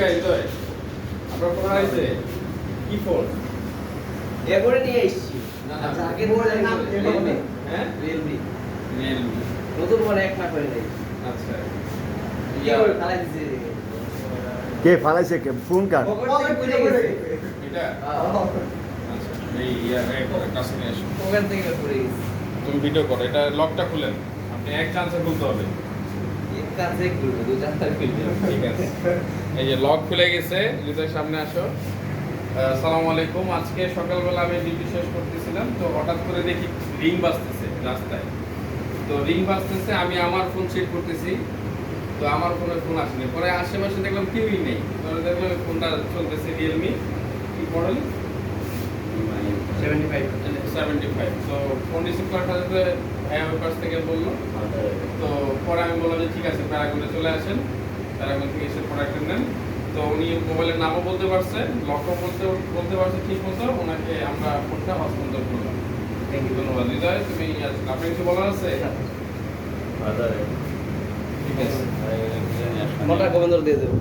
Guys দয় আপনার phone হারাইছে কি ফোন এরপরে নিয়ে এসেছি না, আগে হ্যাঁ? রিয়েলমি রিয়েলমি নতুন ফোনে এক হয়ে নাই। আচ্ছা। ইয়া। ফালাই দিছে কে ফালাইছে কে? ফোন কার? এটা? আচ্ছা এই ইয়া কাছে নিয়ে থেকে গেছে। তুমি ভিডিও করো এটা লকটা খুলেন আপনি এক চান্সে খুলতে হবে। ঠিক আছে। এই যে লক খুলে গেছে লিজার সামনে আসো। আসসালামু আলাইকুম। আজকে সকালবেলা আমি ডিউটি শেষ করতেছিলাম তো হঠাৎ করে দেখি রিং বাজতেছে রাস্তায়। তো রিং বাজতেছে আমি আমার ফোন চেক করতেছি তো আমার ফোনে ফোন আসেনি। পরে আশেপাশে দেখলাম কেউই নেই। পরে দেখলাম ফোনটা চলতেছে রিয়েলমি কি model? Seventy five seventy five তো ফোন রিসিভ সাথে ভাইয়া ওই থেকে বলল। পরে আমি বললাম যে ঠিক আছে প্যারাগনে চলে আসেন। প্যারাগন থেকে এসে প্রোডাক্ট নেন। তো উনি মোবাইলের নামও বলতে পারছে লকও বলতে বলতে পারছে ঠিক মতো ওনাকে আমরা ফোনটা হস্তান্তর করলাম। থ্যাংক ইউ ধন্যবাদ হৃদয়। তুমি আপনার কিছু বলার আছে? ঠিক আছে। মোটা গোবিন্দর দিয়ে দেবো।